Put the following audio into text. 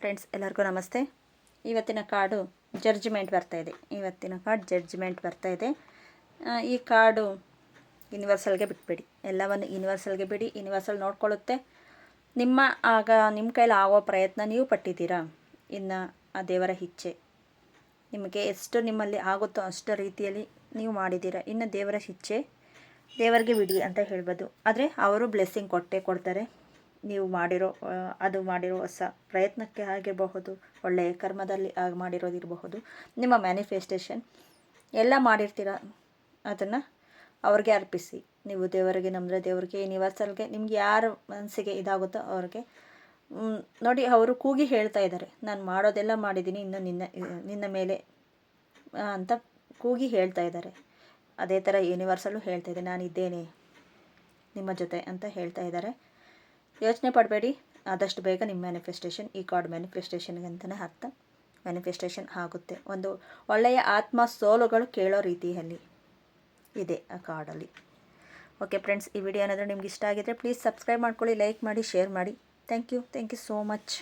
Friends, ಎಲ್ಲರಿಗೂ ನಮಸ್ತೆ. ಇವತ್ತಿನ ಕಾರ್ಡು ಜಡ್ಜ್ಮೆಂಟ್ ಬರ್ತಾ ಇದೆ. ಇವತ್ತಿನ ಕಾರ್ಡ್ ಜಡ್ಜ್ಮೆಂಟ್ ಬರ್ತಾ ಇದೆ. ಈ ಕಾರ್ಡು ಯೂನಿವರ್ಸಲ್ಗೆ ಬಿಟ್ಬಿಡಿ. ಎಲ್ಲವನ್ನು ಯೂನಿವರ್ಸಲ್ಗೆ ಬಿಡಿ ಯೂನಿವರ್ಸಲ್ ನೋಡ್ಕೊಳ್ಳುತ್ತೆ. ನಿಮ್ಮ ಆಗ ನಿಮ್ಮ ಕೈಲಿ ಆಗೋ ಪ್ರಯತ್ನ ನೀವು ಪಟ್ಟಿದ್ದೀರಾ? ಇನ್ನು ಆ ದೇವರ ಇಚ್ಛೆ ನಿಮಗೆ ಎಷ್ಟು ನಿಮ್ಮಲ್ಲಿ ಆಗುತ್ತೋ ಅಷ್ಟು ರೀತಿಯಲ್ಲಿ ನೀವು ಮಾಡಿದ್ದೀರಾ. ಇನ್ನು ದೇವರ ಇಚ್ಛೆ ದೇವರಿಗೆ ಬಿಡಿ ಅಂತ ಹೇಳ್ಬೋದು. ಆದರೆ ಅವರು ಬ್ಲೆಸ್ಸಿಂಗ್ ಕೊಟ್ಟೇ ಕೊಡ್ತಾರೆ. ನೀವು ಮಾಡಿರೋ ಅದು ಮಾಡಿರೋ ಹೊಸ ಪ್ರಯತ್ನಕ್ಕೆ ಆಗಿರಬಹುದು, ಒಳ್ಳೆಯ ಕರ್ಮದಲ್ಲಿ ಆಗಿ ಮಾಡಿರೋದಿರಬಹುದು. ನಿಮ್ಮ ಮ್ಯಾನಿಫೆಸ್ಟೇಷನ್, ಎಲ್ಲ ಮಾಡಿರ್ತೀರ? ಅದನ್ನು ಅವ್ರಿಗೆ ಅರ್ಪಿಸಿ. ನೀವು ದೇವರಿಗೆ ನಮ್ಮದ್ರೆ ದೇವರಿಗೆ ಯೂನಿವರ್ಸಲ್ಗೆ ನಿಮ್ಗೆ ಯಾರ ಮನಸ್ಸಿಗೆ ಇದಾಗುತ್ತೋ ಅವ್ರಿಗೆ ನೋಡಿ ಅವರು ಕೂಗಿ ಹೇಳ್ತಾ ಇದ್ದಾರೆ. ನಾನು ಮಾಡೋದೆಲ್ಲ ಮಾಡಿದ್ದೀನಿ, ಇನ್ನು ನಿನ್ನ ನಿನ್ನ ಮೇಲೆ ಅಂತ ಕೂಗಿ ಹೇಳ್ತಾ ಇದ್ದಾರೆ. ಅದೇ ಥರ ಯೂನಿವರ್ಸಲ್ಲೂ ಹೇಳ್ತಾ ಇದೆ ನಾನು ಇದ್ದೇನೆ ನಿಮ್ಮ ಜೊತೆ ಅಂತ ಹೇಳ್ತಾ ಇದ್ದಾರೆ. ಯೋಚನೆ ಪಡಬೇಡಿ. ಆದಷ್ಟು ಬೇಗ ನಿಮ್ಮ ಮ್ಯಾನಿಫೆಸ್ಟೇಷನ್ ಈ ಕಾರ್ಡ್ ಮ್ಯಾನಿಫೆಸ್ಟೇಷನ್ಗೆ ಅಂತಲೇ ಅರ್ಥ ಮ್ಯಾನಿಫೆಸ್ಟೇಷನ್ ಆಗುತ್ತೆ. ಒಂದು ಒಳ್ಳೆಯ ಆತ್ಮ ಸೋಲುಗಳು ಕೇಳೋ ರೀತಿಯಲ್ಲಿ ಇದೆ ಆ ಕಾರ್ಡಲ್ಲಿ ಓಕೆ ಫ್ರೆಂಡ್ಸ್ ಈ ವಿಡಿಯೋ ಏನಾದರೂ ನಿಮ್ಗೆ ಇಷ್ಟ ಆಗಿದ್ರೆ ಪ್ಲೀಸ್ ಸಬ್ಸ್ಕ್ರೈಬ್ ಮಾಡ್ಕೊಳ್ಳಿ ಲೈಕ್ ಮಾಡಿ ಶೇರ್ ಮಾಡಿ. Thank you thank you so much